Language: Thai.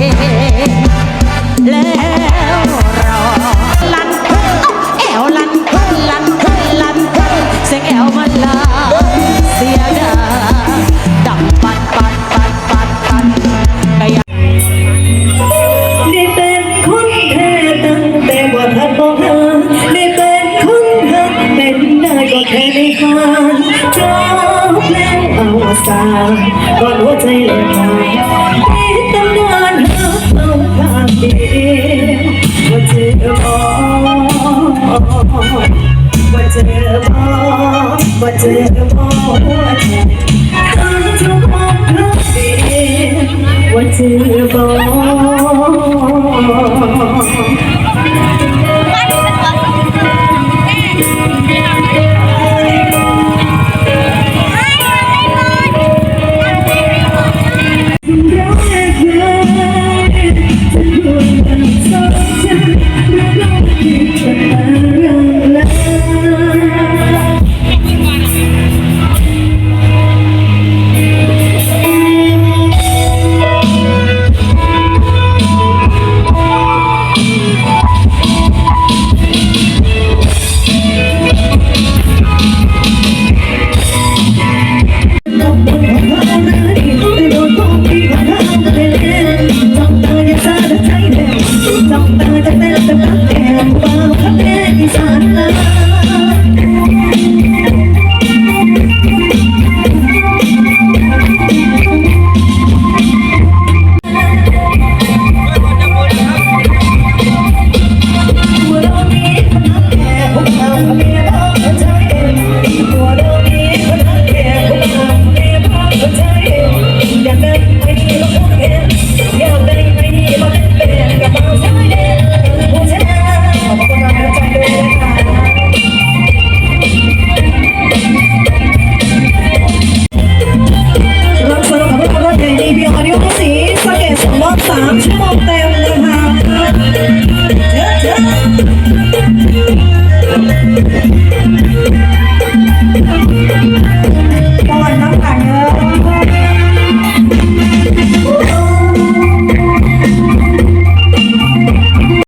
แล้วรอลันเอวลันลันลันเสียงอวมันลาเสียดาดังปัดปัดปัดปัดปัดกยได้เป็นคนแท้ตั้งแต่ว่ท่านองได้เป็นคนหักเป็นได้ก็แค่ในฝันจบแล้วเอาสากอนหัวใจเลยพา เจ็บพอหัวใจตั้งทุอกรู้ดีว่าเจอ Come on,